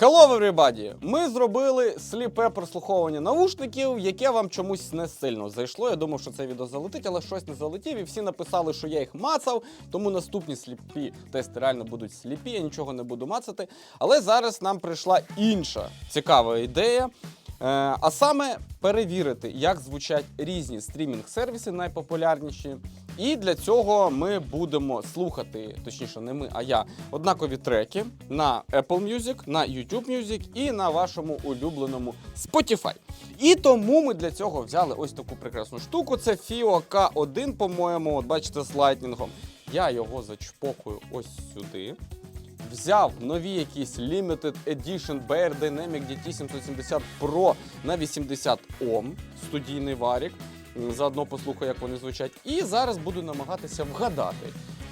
Hello, everybody! Ми зробили сліпе прослуховування наушників, яке вам чомусь не сильно зайшло. Я думав, що це відео залетить, але щось не залетів. І всі написали, що я їх мацав. Тому наступні сліпі тести реально будуть сліпі. Я нічого не буду мацати. Але зараз нам прийшла інша цікава ідея. Е, а саме перевірити, як звучать різні стрімінг-сервіси найпопулярніші. І для цього ми будемо слухати, точніше, не ми, а я, однакові треки на Apple Music, на YouTube Music і на вашому улюбленому Spotify. І тому ми для цього взяли ось таку прекрасну штуку. Це FIO K1, по-моєму, от бачите, з лайтнінгом. Я його зачпокую ось сюди. Взяв нові якісь Limited Edition BR Dynamic DT 770 Pro на 80 Ом, студійний варік. Заодно послухаю, як вони звучать. І зараз буду намагатися вгадати,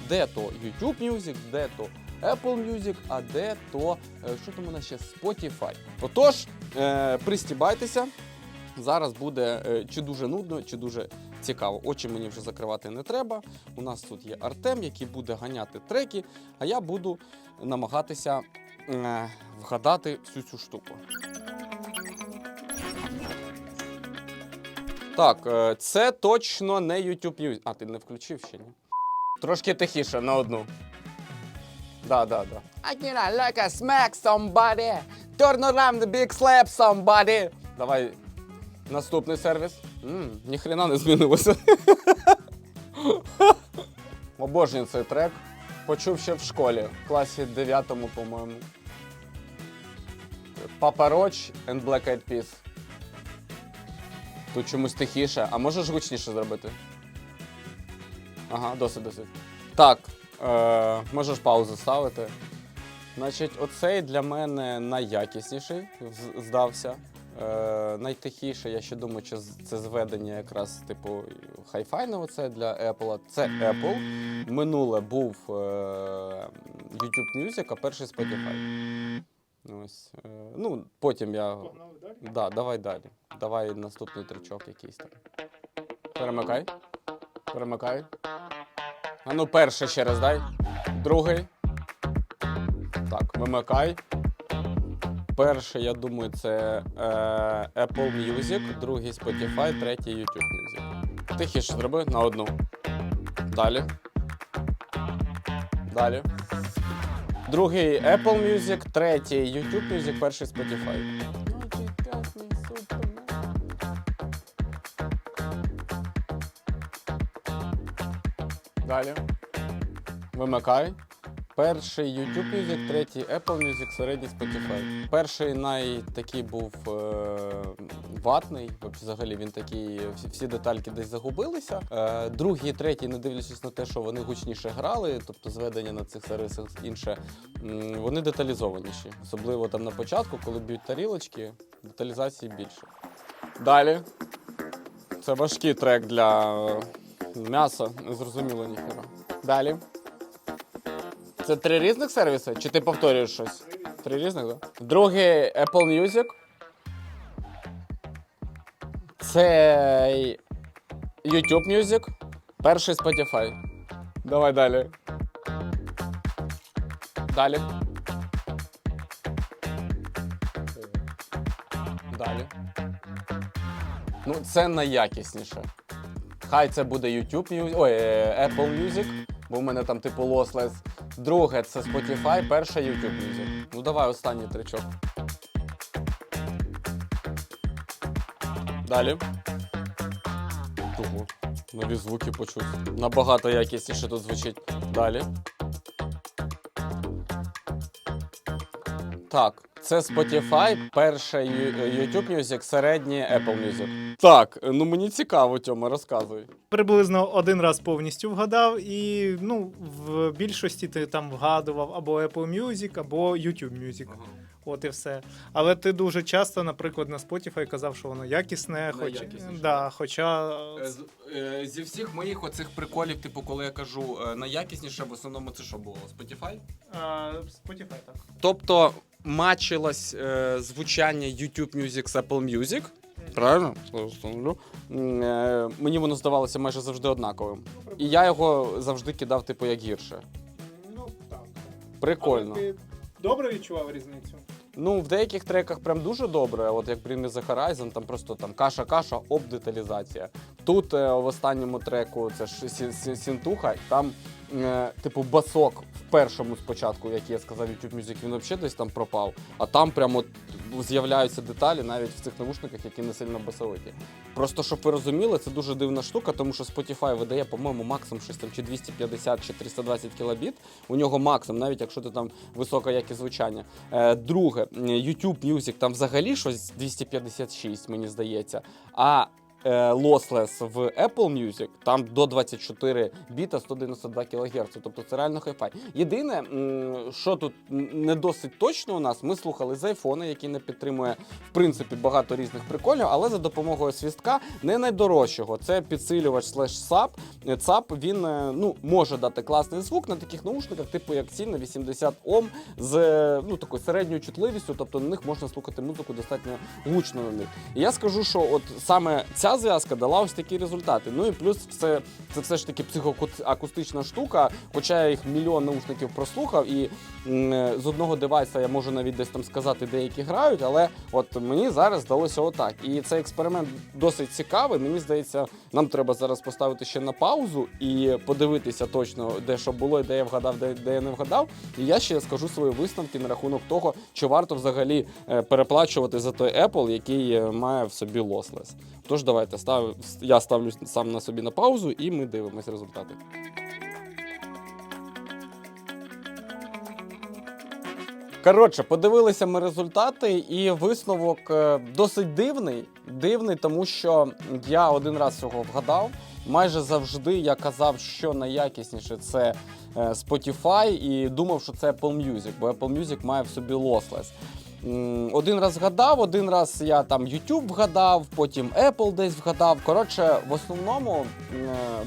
де то YouTube Music, де то Apple Music, а де то е, що там у нас ще Spotify. Отож, е, пристібайтеся. Зараз буде е, чи дуже нудно, чи дуже цікаво. Очі мені вже закривати не треба. У нас тут є Артем, який буде ганяти треки, а я буду намагатися вгадати всю цю штуку. Так, е, це точно не YouTube Music. А, ти не включив ще ні? Трошки тихіше на одну. Да, да, да. I can like a smack somebody. Turn around the big slap somebody. Давай наступний сервіс. М, ніхрена не змінилося. Обожнюю цей трек. Почув ще в школі, в класі 9, по-моєму. Papa Roach and Black Eyed Peas. Тут чомусь тихіше, а можеш гучніше зробити? Ага, досить, досить. Так, е, можеш паузу ставити. Значить, оцей для мене найякісніший здався. Е, найтихіше, я ще думаю, що це зведення якраз типу хай-файне оце для Apple. Це Apple. Минуле був е, YouTube Music, а перший Spotify. Ось. Е, ну, потім я. Да, давай далі. Давай наступний тричок якийсь там. Перемикай. Перемикай. А ну, перший ще раз дай. Другий. Так, вимикай. Перший, я думаю, це е, Apple Music, другий Spotify, третій YouTube Music. Тихіше зроби на одну. Далі. Далі. Другий Apple Music, третій YouTube Music, перший Spotify. Далі. Вимикай. Перший YouTube Music, третій Apple Music, середній Spotify. Перший най такий був е, ватний. Взагалі він такий, всі, всі детальки десь загубилися. Е, другий, третій, не дивлячись на те, що вони гучніше грали, тобто зведення на цих сервісах інше, вони деталізованіші. Особливо там на початку, коли б'ють тарілочки, деталізації більше. Далі. Це важкий трек для м'яса, не зрозуміло ніхера. Далі. Це три різних сервіси? Чи ти повторюєш щось? Три різних, так? Да? Другий Apple Music. Це YouTube Music. Перший Spotify. Давай далі. Далі. Далі. Ну, це найякісніше. Хай це буде YouTube Music, ой, е, Apple Music, бо в мене там типу Lossless. Друге це Spotify, перше YouTube Music. Ну давай останній тричок. Далі. Ого, нові звуки почуть. Набагато якісніше тут звучить. Далі. Так, це Spotify, перше YouTube Music, середнє Apple Music. Так, ну мені цікаво, Тьома, розказуй. Приблизно один раз повністю вгадав, і ну, в більшості ти там вгадував або Apple Music, або YouTube Music. От і все. Але ти дуже часто, наприклад, на Spotify казав, що воно якісне, хоч... Да, хоча Е, Зі всіх моїх оцих приколів, типу, коли я кажу е, найякісніше, в основному це що було? Spotify? а, Spotify так. Тобто мачилось е, звучання YouTube Music з Apple Music. Правильно? Зараз встановлю. М, е, Мені воно здавалося майже завжди однаковим. І я його завжди кидав, типу, як гірше. Ну так. Прикольно. добре відчував різницю? Ну, в деяких треках прям дуже добре. От як Bring Me The Horizon, там просто там каша-каша, об деталізація. Тут е, в останньому треку це ж сі- сі- сінтуха, там, е, типу, басок в першому спочатку, як я сказав, YouTube Music, він взагалі десь там пропав. А там прямо з'являються деталі навіть в цих навушниках, які не сильно басовиті. Просто щоб ви розуміли, це дуже дивна штука, тому що Spotify видає, по-моєму, максимум щось там чи 250 чи 320 кілобіт. У нього максимум, навіть якщо ти там висока якість звучання. Е, друге, м, YouTube Music там взагалі щось 256, мені здається. А е, Lossless в Apple Music там до 24 біта 192 кГц. Тобто це реально хай-фай. Єдине, що тут не досить точно у нас, ми слухали з айфона, який не підтримує в принципі багато різних приколів, але за допомогою свістка не найдорожчого. Це підсилювач слеш САП. ЦАП він е, ну, може дати класний звук на таких наушниках, типу як ці на 80 Ом з е, ну, такою середньою чутливістю, тобто на них можна слухати музику достатньо гучно на них. І я скажу, що от саме ця зв'язка дала ось такі результати. Ну і плюс все, це все ж таки психоакустична штука, хоча я їх мільйон наушників прослухав, і е, з одного девайса я можу навіть десь там сказати, де які грають, але от мені зараз здалося отак. І цей експеримент досить цікавий. Мені здається, нам треба зараз поставити ще на паузу і подивитися точно, де що було, і де я вгадав, де, де я не вгадав. І я ще скажу свої висновки на рахунок того, чи варто взагалі е, переплачувати за той Apple, який е, має в собі lossless. Тож давайте став, я ставлю сам на собі на паузу, і ми дивимось результати. Коротше, подивилися ми результати, і висновок е, досить дивний. Дивний, тому що я один раз цього вгадав. Майже завжди я казав, що найякісніше це е, Spotify, і думав, що це Apple Music, бо Apple Music має в собі lossless. Один раз вгадав, один раз я там YouTube вгадав, потім Apple десь вгадав. Коротше, в основному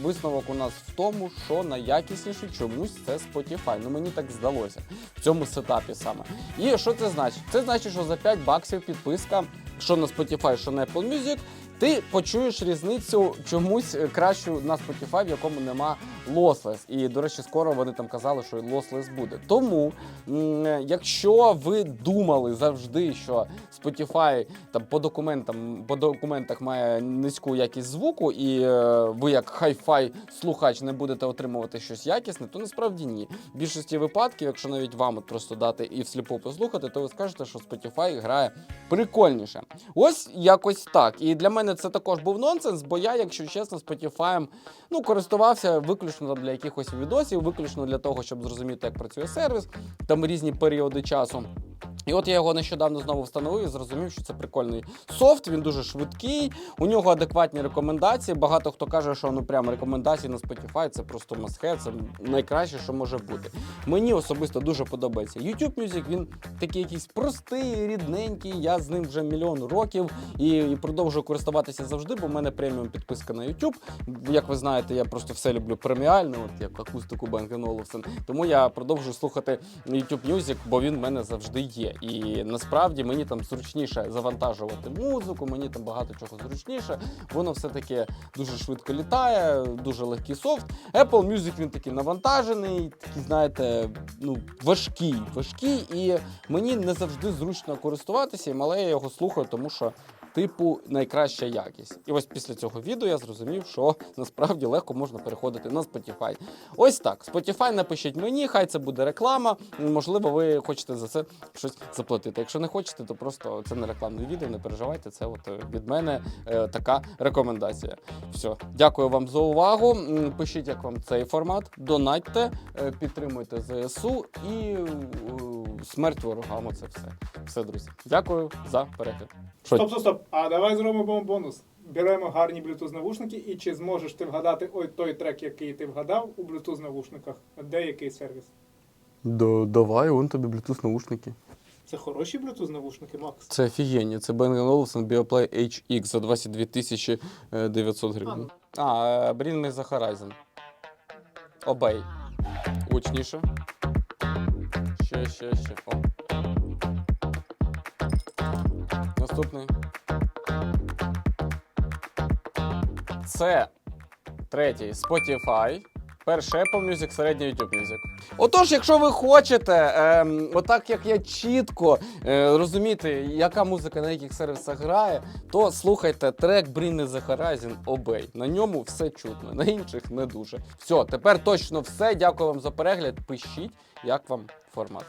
висновок у нас в тому, що найякісніше чомусь це Spotify. Ну мені так здалося в цьому сетапі саме. І що це значить? Це значить, що за 5 баксів підписка, що на Spotify, що на Apple Music, ти почуєш різницю чомусь е, кращу на Spotify, в якому нема lossless. І, до речі, скоро вони там казали, що lossless буде. Тому, е, якщо ви думали завжди, що Spotify там по документам по документах має низьку якість звуку, і е, ви як хай-фай слухач не будете отримувати щось якісне, то насправді ні. В більшості випадків, якщо навіть вам просто дати і всліпу послухати, то ви скажете, що Spotify грає прикольніше. Ось якось так. І для мене це також був нонсенс, бо я, якщо чесно, Spotify ну, користувався виключно для якихось відосів, виключно для того, щоб зрозуміти, як працює сервіс, там різні періоди часу. І от я його нещодавно знову встановив і зрозумів, що це прикольний софт. Він дуже швидкий, у нього адекватні рекомендації. Багато хто каже, що ну прям рекомендації на Spotify це просто must-have, це найкраще, що може бути. Мені особисто дуже подобається. YouTube Music, він такий якийсь простий, рідненький. Я з ним вже мільйон років і, і продовжую користуватися завжди, бо в мене преміум підписка на YouTube. Як ви знаєте, я просто все люблю преміально, от як акустику Bang Olufsen. Тому я продовжую слухати YouTube Music, бо він в мене завжди є. І насправді мені там зручніше завантажувати музику, мені там багато чого зручніше. Воно все таки дуже швидко літає, дуже легкий софт. Apple Music він такий навантажений, такий, знаєте, ну важкий, важкий, і мені не завжди зручно користуватися, але я його слухаю, тому що. Типу, найкраща якість. І ось після цього відео я зрозумів, що насправді легко можна переходити на Spotify. Ось так. Spotify напишіть мені, хай це буде реклама. Можливо, ви хочете за це щось заплатити. Якщо не хочете, то просто це не рекламне відео, не переживайте. Це от е, від мене е, така рекомендація. Все, дякую вам за увагу. Пишіть, як вам цей формат, донатьте, е, підтримуйте ЗСУ і е, смерть ворогам. Оце все. Все, друзі. Дякую за перегляд. Що Стоп, стоп, стоп. А давай зробимо бонус. Беремо гарні Bluetooth навушники, і чи зможеш ти вгадати ой той трек, який ти вгадав у Bluetooth навушниках? Де який сервіс? Да, давай, он тобі Bluetooth наушники. Це хороші Bluetooth навушники, Макс? Це офігенні. Це Bang Olufsen BioPlay HX за 22 тисячі е, 900 гривень. А, е, Bring Me Horizon. Обей. Гучніше. Ще, ще, ще. О. Наступний. Це третій Spotify. Перший Apple Music, середній YouTube Music. Отож, якщо ви хочете, ем, отак як я чітко е, розуміти, яка музика на яких сервісах грає, то слухайте трек Me The Horizon Obey. На ньому все чутно, на інших не дуже. Все, тепер точно все. Дякую вам за перегляд. Пишіть, як вам формат.